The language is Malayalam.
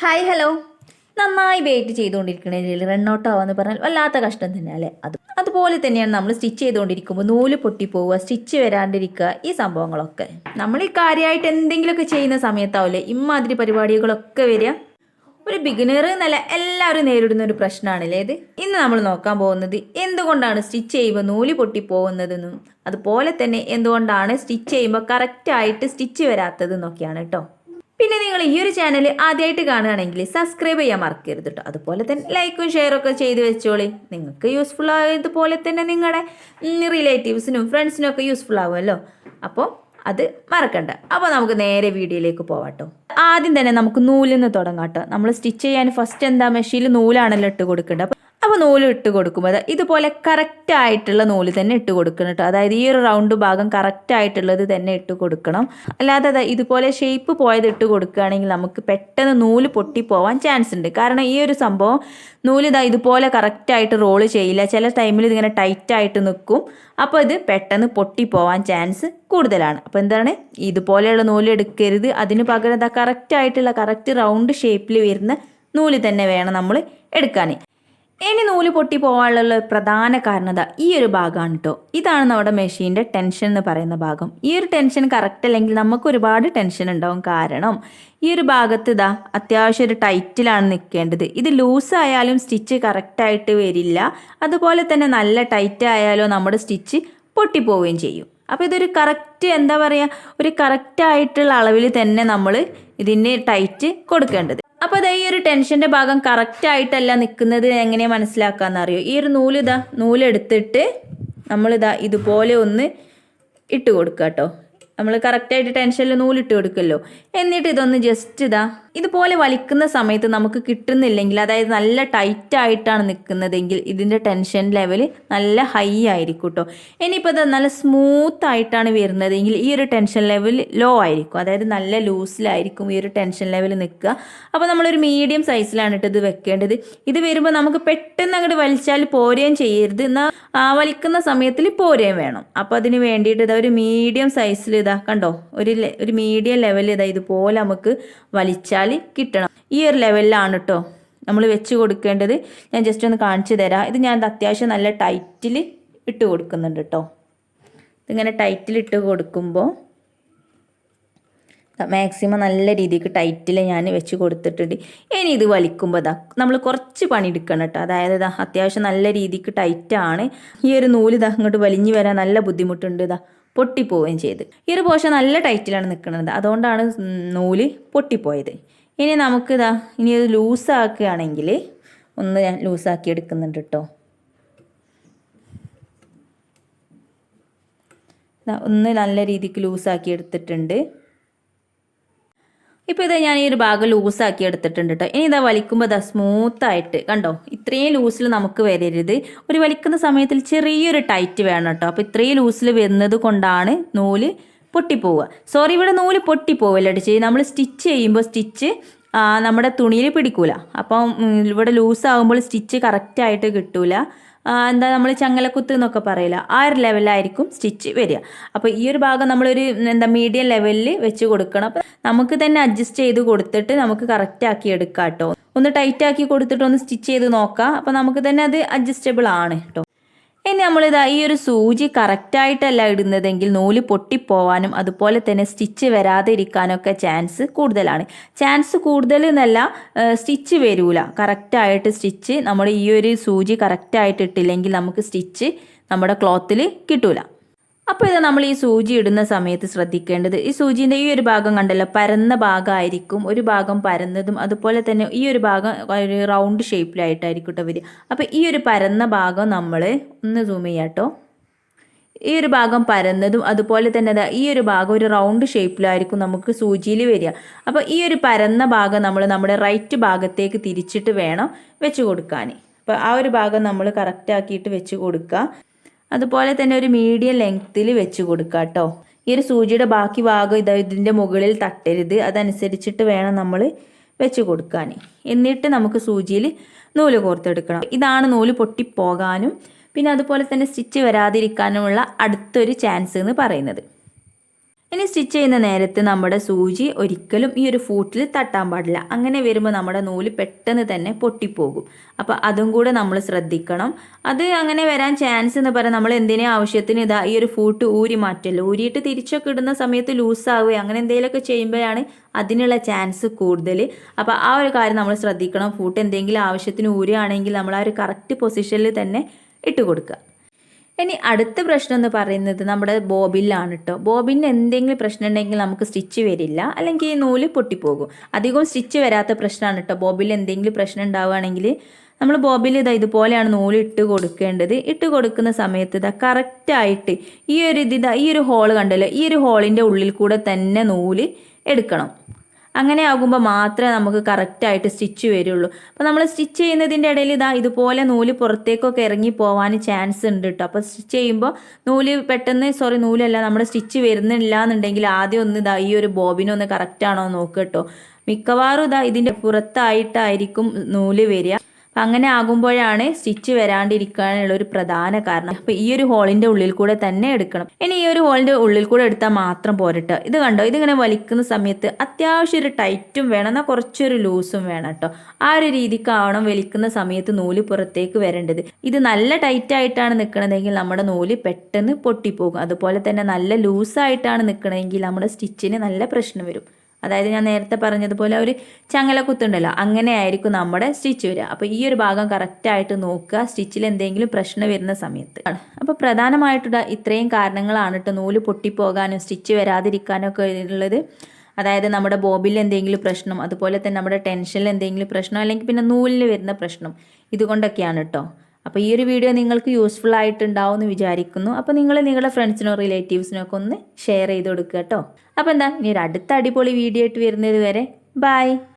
Hi hello. നന്നായി വെയിറ്റ് ചെയ്തുകൊണ്ടിരിക്കണതിൽ റണ്ണൗട്ട് ആവാന്ന് പറഞ്ഞാൽ വല്ലാത്ത കഷ്ടം തന്നെ അല്ലേ? അത് അതുപോലെ തന്നെയാണ് നമ്മൾ സ്റ്റിച്ച് ചെയ്തുകൊണ്ടിരിക്കുമ്പോൾ നൂൽ പൊട്ടിപ്പോവുക സ്റ്റിച്ച് വരാണ്ടിരിക്കുക ഈ സംഭവങ്ങളൊക്കെ. നമ്മൾ ഈ കാര്യമായിട്ട് എന്തെങ്കിലുമൊക്കെ ചെയ്യുന്ന സമയത്താവില്ലേ ഇമാതിരി പരിപാടികളൊക്കെ വരിക. ഒരു ബിഗിനർ എന്നല്ല എല്ലാവരും നേരിടുന്ന ഒരു പ്രശ്നമാണല്ലേ ഇത്. ഇന്ന് നമ്മൾ നോക്കാൻ പോകുന്നത് എന്തുകൊണ്ടാണ് സ്റ്റിച്ച് ചെയ്യുമ്പോൾ നൂൽ പൊട്ടിപ്പോകുന്നതെന്നും അതുപോലെ തന്നെ എന്തുകൊണ്ടാണ് സ്റ്റിച്ച് ചെയ്യുമ്പോൾ കറക്റ്റായിട്ട് സ്റ്റിച്ച് വരാത്തതെന്നൊക്കെയാണ് കേട്ടോ പിന്നെ നിങ്ങൾ ഈ ഒരു ചാനൽ ആദ്യമായിട്ട് കാണുകയാണെങ്കിൽ സബ്സ്ക്രൈബ് ചെയ്യാൻ മറക്കരുത് കേട്ടോ അതുപോലെ തന്നെ ലൈക്കും ഒക്കെ ചെയ്ത് വെച്ചോളി. നിങ്ങൾക്ക് യൂസ്ഫുൾ ആയതുപോലെ തന്നെ നിങ്ങളുടെ റിലേറ്റീവ്സിനും ഫ്രണ്ട്സിനും ഒക്കെ യൂസ്ഫുൾ ആവുമല്ലോ. അപ്പോൾ അത് മറക്കണ്ട. അപ്പോൾ നമുക്ക് നേരെ വീഡിയോയിലേക്ക് പോവാട്ടോ ആദ്യം തന്നെ നമുക്ക് നൂലിൽ നിന്ന് തുടങ്ങാം കേട്ടോ നമ്മൾ സ്റ്റിച്ച് ചെയ്യാൻ ഫസ്റ്റ് എന്താ മെഷീനിൽ നൂലാണല്ലോ ഇട്ട് കൊടുക്കേണ്ടത്. നൂൽ ഇട്ട് കൊടുക്കും അത് ഇതുപോലെ കറക്റ്റ് ആയിട്ടുള്ള നൂൽ തന്നെ ഇട്ട് കൊടുക്കണം കേട്ടോ അതായത് ഈ ഒരു റൗണ്ട് ഭാഗം കറക്റ്റ് ആയിട്ടുള്ളത് തന്നെ ഇട്ട് കൊടുക്കണം. അല്ലാതെ ഇതുപോലെ ഷേപ്പ് പോയത് ഇട്ട് കൊടുക്കുകയാണെങ്കിൽ നമുക്ക് പെട്ടെന്ന് നൂൽ പൊട്ടിപ്പോവാൻ ചാൻസ് ഉണ്ട്. കാരണം ഈ ഒരു സംഭവം നൂൽ ഇതാ ഇതുപോലെ കറക്റ്റ് ആയിട്ട് റോൾ ചെയ്യില്ല. ചില ടൈമിൽ ഇതിങ്ങനെ ടൈറ്റ് ആയിട്ട് നിൽക്കും. അപ്പോൾ ഇത് പെട്ടെന്ന് പൊട്ടിപ്പോവാൻ ചാൻസ് കൂടുതലാണ്. അപ്പോൾ എന്താണ്? ഇതുപോലെയുള്ള നൂൽ എടുക്കരുത്. അതിന് പകരം ഇതാ കറക്റ്റ് ആയിട്ടുള്ള കറക്റ്റ് റൗണ്ട് ഷേപ്പിൽ വരുന്ന നൂൽ തന്നെ വേണം നമ്മൾ എടുക്കാൻ ഇനി നൂൽ പൊട്ടി പോകാനുള്ള പ്രധാന കാരണത ഈ ഒരു ഭാഗമാണ് കേട്ടോ ഇതാണ് നമ്മുടെ മെഷീന്റെ ടെൻഷൻ എന്ന് പറയുന്ന ഭാഗം. ഈ ഒരു ടെൻഷൻ കറക്റ്റ് അല്ലെങ്കിൽ നമുക്ക് ഒരുപാട് ടെൻഷൻ ഉണ്ടാവും. കാരണം ഈ ഒരു ഭാഗത്ത് ഇതാ അത്യാവശ്യം ഒരു ടൈറ്റിലാണ് നിൽക്കേണ്ടത് ഇത് ലൂസ് ആയാലും സ്റ്റിച്ച് കറക്റ്റായിട്ട് വരില്ല. അതുപോലെ തന്നെ നല്ല ടൈറ്റ് ആയാലോ നമ്മുടെ സ്റ്റിച്ച് പൊട്ടിപ്പോവുകയും ചെയ്യും. അപ്പോൾ ഇതൊരു കറക്റ്റ് എന്താ പറയുക ഒരു കറക്റ്റായിട്ടുള്ള അളവിൽ തന്നെ നമ്മൾ ഇതിന് ടൈറ്റ് കൊടുക്കേണ്ടത്. അപ്പോൾ അതാ ഈ ഒരു ടെൻഷന്റെ ഭാഗം കറക്റ്റ് ആയിട്ടല്ല നിൽക്കുന്നത് എങ്ങനെയാണ് മനസ്സിലാക്കാമെന്ന് അറിയോ? ഈ ഒരു നൂൽ ഇതാ നൂലെടുത്തിട്ട് നമ്മളിതാ ഇതുപോലെ ഒന്ന് ഇട്ട് കൊടുക്കുക കേട്ടോ നമ്മൾ കറക്റ്റായിട്ട് ടെൻഷനിൽ നൂലിട്ട് കൊടുക്കുമല്ലോ എന്നിട്ട് ഇതൊന്ന് ജസ്റ്റ് ഇതാ ഇതുപോലെ വലിക്കുന്ന സമയത്ത് നമുക്ക് കിട്ടുന്നില്ലെങ്കിൽ അതായത് നല്ല ടൈറ്റ് ആയിട്ടാണ് നിൽക്കുന്നതെങ്കിൽ ഇതിന്റെ ടെൻഷൻ ലെവൽ നല്ല ഹൈ ആയിരിക്കും കേട്ടോ ഇനിയിപ്പോൾ ഇത് നല്ല സ്മൂത്ത് ആയിട്ടാണ് വരുന്നതെങ്കിൽ ഈ ഒരു ടെൻഷൻ ലെവൽ ലോ ആയിരിക്കും. അതായത് നല്ല ലൂസിലായിരിക്കും ഈ ഒരു ടെൻഷൻ ലെവൽ നിൽക്കുക അപ്പോൾ നമ്മളൊരു മീഡിയം സൈസിലാണ് ഇട്ട് ഇത് വെക്കേണ്ടത്. ഇത് വരുമ്പോൾ നമുക്ക് പെട്ടെന്ന് അങ്ങോട്ട് വലിച്ചാൽ പോരുകയും ചെയ്യരുത്. എന്നാൽ വലിക്കുന്ന സമയത്തിൽ പോരുകയും വേണം. അപ്പോൾ അതിന് വേണ്ടിയിട്ട് ഇതാ ഒരു മീഡിയം സൈസിൽ ഇതാ കണ്ടോ? ഒരു ഒരു മീഡിയം ലെവൽ ഇതാ ഇതുപോലെ നമുക്ക് വലിച്ചാൽ കിട്ടണം. ഈ ഒരു ലെവലിലാണ് കേട്ടോ നമ്മൾ വെച്ച് കൊടുക്കേണ്ടത്. ഞാൻ ജസ്റ്റ് ഒന്ന് കാണിച്ചു തരാം. ഇത് ഞാൻ അത്യാവശ്യം നല്ല ടൈറ്റിൽ ഇട്ട് കൊടുക്കുന്നുണ്ട് കേട്ടോ ഇതിങ്ങനെ ടൈറ്റിൽ ഇട്ട് കൊടുക്കുമ്പോൾ മാക്സിമം നല്ല രീതിക്ക് ടൈറ്റിൽ ഞാൻ വെച്ച് കൊടുത്തിട്ടുണ്ട്. ഇനി ഇത് വലിക്കുമ്പോൾ ഇതാ നമ്മൾ കുറച്ച് പണിയെടുക്കണം കേട്ടോ അതായത് ഇതാ അത്യാവശ്യം നല്ല രീതിക്ക് ടൈറ്റാണ് ഈ ഒരു നൂൽ ഇതാ ഇങ്ങോട്ട് വലിഞ്ഞു വരാൻ നല്ല ബുദ്ധിമുട്ടുണ്ട് ഇതാ പൊട്ടിപ്പോവുകയും ചെയ്ത്. പോഷൻ നല്ല ടൈറ്റിലാണ് നിൽക്കുന്നത്. അതുകൊണ്ടാണ് നൂൽ പൊട്ടിപ്പോയത്. ഇനി നമുക്കിതാ ഇനി ഇത് ലൂസാക്കുകയാണെങ്കിൽ ഒന്ന് ഞാൻ ലൂസാക്കി എടുക്കുന്നുണ്ട് കേട്ടോ ഒന്ന് നല്ല രീതിക്ക് ലൂസാക്കി എടുത്തിട്ടുണ്ട്. ഇപ്പോൾ ഇത് ഞാൻ ഈ ഒരു ഭാഗം ലൂസാക്കി എടുത്തിട്ടുണ്ട് കേട്ടോ ഇനി ഇതാ വലിക്കുമ്പോൾ ഇതാ സ്മൂത്തായിട്ട് കണ്ടോ? ഇത്രയും ലൂസിൽ നമുക്ക് വരരുത്. ഒരു വലിക്കുന്ന സമയത്തിൽ ചെറിയൊരു ടൈറ്റ് വേണം കേട്ടോ അപ്പോൾ ഇത്രയും ലൂസിൽ വരുന്നത് കൊണ്ടാണ് നൂൽ പൊട്ടിപ്പോവുക. സോറി ഇവിടെ നൂൽ പൊട്ടിപ്പോവല്ലോ ചേച്ചി നമ്മൾ സ്റ്റിച്ച് ചെയ്യുമ്പോൾ സ്റ്റിച്ച് നമ്മുടെ തുണിയിൽ പിടിക്കൂല. അപ്പം ഇവിടെ ലൂസാകുമ്പോൾ സ്റ്റിച്ച് കറക്റ്റായിട്ട് കിട്ടൂല. എന്താ നമ്മൾ ചങ്ങലക്കുത്ത് എന്നൊക്കെ പറയില്ല. ആ ഒരു ലെവലായിരിക്കും സ്റ്റിച്ച് വരിക. അപ്പോൾ ഈ ഒരു ഭാഗം നമ്മളൊരു എന്താ മീഡിയം ലെവലിൽ വെച്ച് കൊടുക്കണം. അപ്പോൾ നമുക്ക് തന്നെ അഡ്ജസ്റ്റ് ചെയ്ത് കൊടുത്തിട്ട് നമുക്ക് കറക്റ്റ് ആക്കി എടുക്കാം കേട്ടോ ഒന്ന് ടൈറ്റ് ആക്കി കൊടുത്തിട്ട് ഒന്ന് സ്റ്റിച്ച് ചെയ്ത് നോക്കാം. അപ്പോൾ നമുക്ക് തന്നെ അത് അഡ്ജസ്റ്റബിൾ ആണ് കേട്ടോ ഇനി നമ്മളിതാ ഈ ഒരു സൂചി കറക്റ്റായിട്ടല്ല ഇടുന്നതെങ്കിൽ നൂൽ പൊട്ടിപ്പോവാനും അതുപോലെ തന്നെ സ്റ്റിച്ച് വരാതെ ഇരിക്കാനൊക്കെ ചാൻസ് കൂടുതലാണ്. ചാൻസ് കൂടുതൽ എന്നല്ല സ്റ്റിച്ച് വരൂല. കറക്റ്റായിട്ട് സ്റ്റിച്ച് നമ്മൾ ഈ ഒരു സൂചി കറക്റ്റായിട്ട് ഇട്ടില്ലെങ്കിൽ നമുക്ക് സ്റ്റിച്ച് നമ്മുടെ ക്ലോത്തിൽ കിട്ടൂല. അപ്പോൾ ഇത് നമ്മൾ ഈ സൂചി ഇടുന്ന സമയത്ത് ശ്രദ്ധിക്കേണ്ടത്. ഈ സൂചിന്റെ ഈ ഒരു ഭാഗം കണ്ടല്ലോ പരന്ന ഭാഗമായിരിക്കും. ഒരു ഭാഗം പരന്നതും അതുപോലെ തന്നെ ഈ ഒരു ഭാഗം ഒരു റൗണ്ട് ഷേപ്പിലായിട്ടായിരിക്കും കേട്ടോ വരിക. അപ്പോൾ ഈ ഒരു പരന്ന ഭാഗം നമ്മൾ ഒന്ന് സൂം ചെയ്യാം കേട്ടോ ഈ ഒരു ഭാഗം പരന്നതും അതുപോലെ തന്നെ ഈ ഒരു ഭാഗം ഒരു റൗണ്ട് ഷേപ്പിലായിരിക്കും നമുക്ക് സൂചിയിൽ വരിക. അപ്പോൾ ഈ ഒരു പരന്ന ഭാഗം നമ്മൾ നമ്മുടെ റൈറ്റ് ഭാഗത്തേക്ക് തിരിച്ചിട്ട് വേണം വെച്ച് കൊടുക്കാൻ. അപ്പോൾ ആ ഒരു ഭാഗം നമ്മൾ കറക്റ്റ് ആക്കിയിട്ട് വെച്ച് കൊടുക്കുക. അതുപോലെ തന്നെ ഒരു മീഡിയം ലെങ്ത്തിൽ വെച്ച് കൊടുക്കുക കേട്ടോ ഈ ഒരു സൂചിയുടെ ബാക്കി ഭാഗം ഇത് ഇതിന്റെ മുകളിൽ തട്ടരുത്. അതനുസരിച്ചിട്ട് വേണം നമ്മൾ വെച്ച് കൊടുക്കാൻ എന്നിട്ട് നമുക്ക് സൂചിയിൽ നൂൽ കോർത്തെടുക്കണം. ഇതാണ് നൂൽ പൊട്ടിപ്പോകാനും പിന്നെ അതുപോലെ തന്നെ സ്റ്റിച്ച് വരാതിരിക്കാനുമുള്ള അടുത്തൊരു ചാൻസ് എന്ന് പറയുന്നത്. ഇനി സ്റ്റിച്ച് ചെയ്യുന്ന നേരത്ത് നമ്മുടെ സൂചി ഒരിക്കലും ഈ ഒരു ഫൂട്ടിൽ തട്ടാൻ പാടില്ല. അങ്ങനെ വരുമ്പോൾ നമ്മുടെ നൂൽ പെട്ടെന്ന് തന്നെ പൊട്ടിപ്പോകും. അപ്പോൾ അതും കൂടെ നമ്മൾ ശ്രദ്ധിക്കണം. അത് അങ്ങനെ വരാൻ ചാൻസ് എന്ന് പറയാൻ നമ്മൾ എന്തിനേ ആവശ്യത്തിന് ഇതാ ഈ ഒരു ഫൂട്ട് ഊരി മാറ്റല്ലോ ഊരിയിട്ട് തിരിച്ചൊക്കെ ഇടുന്ന സമയത്ത് ലൂസാവുക അങ്ങനെ എന്തെങ്കിലുമൊക്കെ ചെയ്യുമ്പോഴാണ് അതിനുള്ള ചാൻസ് കൂടുതൽ അപ്പോൾ ആ ഒരു കാര്യം നമ്മൾ ശ്രദ്ധിക്കണം. ഫൂട്ട് എന്തെങ്കിലും ആവശ്യത്തിന് ഊരുകയാണെങ്കിൽ നമ്മൾ ആ ഒരു കറക്റ്റ് പൊസിഷനിൽ തന്നെ ഇട്ട് കൊടുക്കുക. ഇനി അടുത്ത പ്രശ്നം എന്ന് പറയുന്നത് നമ്മുടെ ബോബിലാണ് കേട്ടോ ബോബിന് എന്തെങ്കിലും പ്രശ്നം ഉണ്ടെങ്കിൽ നമുക്ക് സ്റ്റിച്ച് വരില്ല. അല്ലെങ്കിൽ ഈ നൂൽ പൊട്ടിപ്പോകും. അധികം സ്റ്റിച്ച് വരാത്ത പ്രശ്നമാണ് കേട്ടോ ബോബിൽ എന്തെങ്കിലും പ്രശ്നം ഉണ്ടാവുകയാണെങ്കിൽ നമ്മൾ ബോബിൽ ഇതാ ഇതുപോലെയാണ് നൂൽ ഇട്ട് കൊടുക്കേണ്ടത്. ഇട്ട് കൊടുക്കുന്ന സമയത്ത് ഇതാ കറക്റ്റായിട്ട് ഈ ഒരു ഇത് ഈ ഒരു ഹോൾ കണ്ടല്ലോ. ഈ ഒരു ഹോളിന്റെ ഉള്ളിൽ കൂടെ തന്നെ നൂൽ എടുക്കണം. അങ്ങനെ ആകുമ്പോൾ മാത്രമേ നമുക്ക് കറക്റ്റായിട്ട് സ്റ്റിച്ച് വരുള്ളൂ. അപ്പോൾ നമ്മൾ സ്റ്റിച്ച് ചെയ്യുന്നതിന്റെ ഇടയിൽ ഇതാ ഇതുപോലെ നൂൽ പുറത്തേക്കൊക്കെ ഇറങ്ങി പോകാൻ ചാൻസ് ഉണ്ട് കേട്ടോ അപ്പോൾ സ്റ്റിച്ച് ചെയ്യുമ്പോൾ നൂൽ പെട്ടെന്ന് സോറി നൂലല്ല നമ്മുടെ സ്റ്റിച്ച് വരുന്നില്ല എന്നുണ്ടെങ്കിൽ ആദ്യം ഒന്ന് ഇതാ ഈ ഒരു ബോബിനൊന്ന് കറക്റ്റാണോ നോക്കുക കേട്ടോ മിക്കവാറും ഇതാ ഇതിന്റെ പുറത്തായിട്ടായിരിക്കും നൂൽ വരിക. അപ്പം അങ്ങനെ ആകുമ്പോഴാണ് സ്റ്റിച്ച് വരാണ്ടിരിക്കാനുള്ള ഒരു പ്രധാന കാരണം. അപ്പം ഈ ഒരു ഹോളിന്റെ ഉള്ളിൽ കൂടെ തന്നെ എടുക്കണം. ഇനി ഈ ഒരു ഹോളിന്റെ ഉള്ളിൽ കൂടെ എടുത്താൽ മാത്രം പോരട്ടോ. ഇത് കണ്ടോ? ഇതിങ്ങനെ വലിക്കുന്ന സമയത്ത് അത്യാവശ്യം ഒരു ടൈറ്റും വേണം. എന്നാൽ കുറച്ചൊരു ലൂസും വേണം കേട്ടോ ആ ഒരു രീതിക്കാവണം വലിക്കുന്ന സമയത്ത് നൂൽ പുറത്തേക്ക് വരേണ്ടത്. ഇത് നല്ല ടൈറ്റായിട്ടാണ് നിൽക്കണതെങ്കിൽ നമ്മുടെ നൂൽ പെട്ടെന്ന് പൊട്ടിപ്പോകും. അതുപോലെ തന്നെ നല്ല ലൂസായിട്ടാണ് നിൽക്കണമെങ്കിൽ നമ്മുടെ സ്റ്റിച്ചിന് നല്ല പ്രശ്നം വരും. അതായത് ഞാൻ നേരത്തെ പറഞ്ഞതുപോലെ ഒരു ചങ്ങലക്കുത്തുണ്ടല്ലോ അങ്ങനെ ആയിരിക്കും നമ്മുടെ സ്റ്റിച്ച് വരിക. അപ്പോൾ ഈ ഒരു ഭാഗം കറക്റ്റായിട്ട് നോക്കുക സ്റ്റിച്ചിൽ എന്തെങ്കിലും പ്രശ്നം വരുന്ന സമയത്ത്. അപ്പോൾ പ്രധാനമായിട്ടുള്ള ഇത്രയും കാരണങ്ങളാണ് കേട്ടോ നൂൽ പൊട്ടിപ്പോകാനും സ്റ്റിച്ച് വരാതിരിക്കാനും ഒക്കെ ഉള്ളത്. അതായത് നമ്മുടെ ബോബിൽ എന്തെങ്കിലും പ്രശ്നം അതുപോലെ തന്നെ നമ്മുടെ ടെൻഷനിൽ എന്തെങ്കിലും പ്രശ്നം അല്ലെങ്കിൽ പിന്നെ നൂലിൽ വരുന്ന പ്രശ്നം ഇതുകൊണ്ടൊക്കെയാണ് കേട്ടോ അപ്പോൾ ഈ ഒരു വീഡിയോ നിങ്ങൾക്ക് യൂസ്ഫുൾ ആയിട്ടുണ്ടാവും എന്ന് വിചാരിക്കുന്നു. അപ്പോൾ നിങ്ങൾ നിങ്ങളുടെ ഫ്രണ്ട്സിനോ റിലേറ്റീവ്സിനോ ഒക്കെ ഒന്ന് ഷെയർ ചെയ്ത് കൊടുക്കുക കേട്ടോ. അപ്പോൾ എന്താ ഇനി ഒരു അടുത്ത അടിപൊളി വീഡിയോ ആയിട്ട് വരുന്നത് വരെ ബൈ